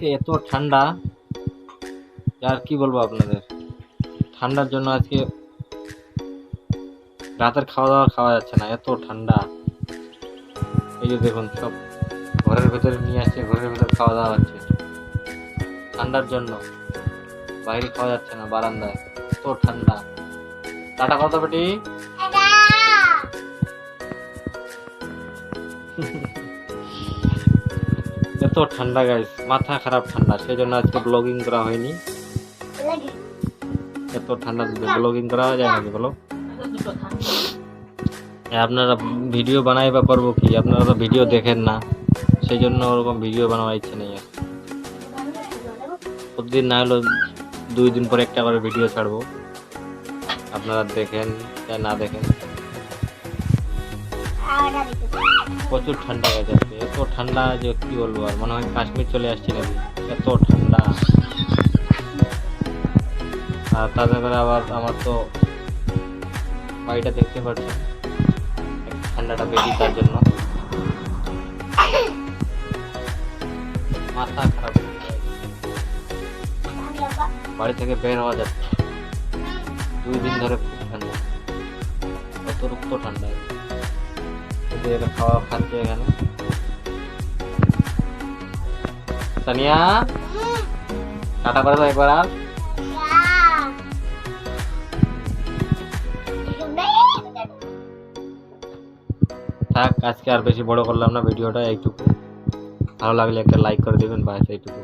আজকে এত ঠান্ডা আর কি বলব আপনাদের? ঠান্ডার জন্য আজকে রাতের খাওয়া দাওয়া খাওয়া যাচ্ছে না এত ঠান্ডা। এই যে দেখুন সব ঘরের ভেতরে নিয়ে আসছে ঘরের ভেতরে খাওয়া দাওয়া হচ্ছে। ঠান্ডার জন্য। বাইরে খাওয়া যাচ্ছে না বারান্দায়। এত ঠান্ডা। টাটা কত বেটি এত ঠান্ডা গাইস মাথা খারাপ ঠান্ডা সেই জন্য আজকে ব্লগিং করা হয়নি। এত ঠান্ডা ব্লগিং করা যায় নাকি বলো? আপনারা ভিডিও বানাই বা করব কি? আপনারা তো ভিডিও দেখেন না সেই জন্য ওরকম ভিডিও বানাবার ইচ্ছে নেই আর। প্রতিদিন না হলেও দুই দিন পরে একটা করে ভিডিও ছাড়বো। আপনারা দেখেন না দেখেন। প্রচুর ঠান্ডা হয়ে যাচ্ছে এত ঠান্ডা যে কি বলব আর মনে হয় কাশ্মীর চলে আসছি নাকি? এত ঠান্ডা। আর করে আবার আমার তো বাড়িটা দেখতে পাচ্ছি। ঠান্ডাটা বেশি তার জন্য। মাথা খারাপ বাড়ি থেকে বের হওয়া যাচ্ছে। দুই দিন ধরে খুব ঠান্ডা। অতিরিক্ত ঠান্ডা। খাওয়া সানিয়া? টাটা করে থাক, আজকে আর বেশি বড় করলাম না ভিডিওটা, এইটুকু। ভালো লাগলে একটা লাইক করে দিবেন বাস এইটুকু।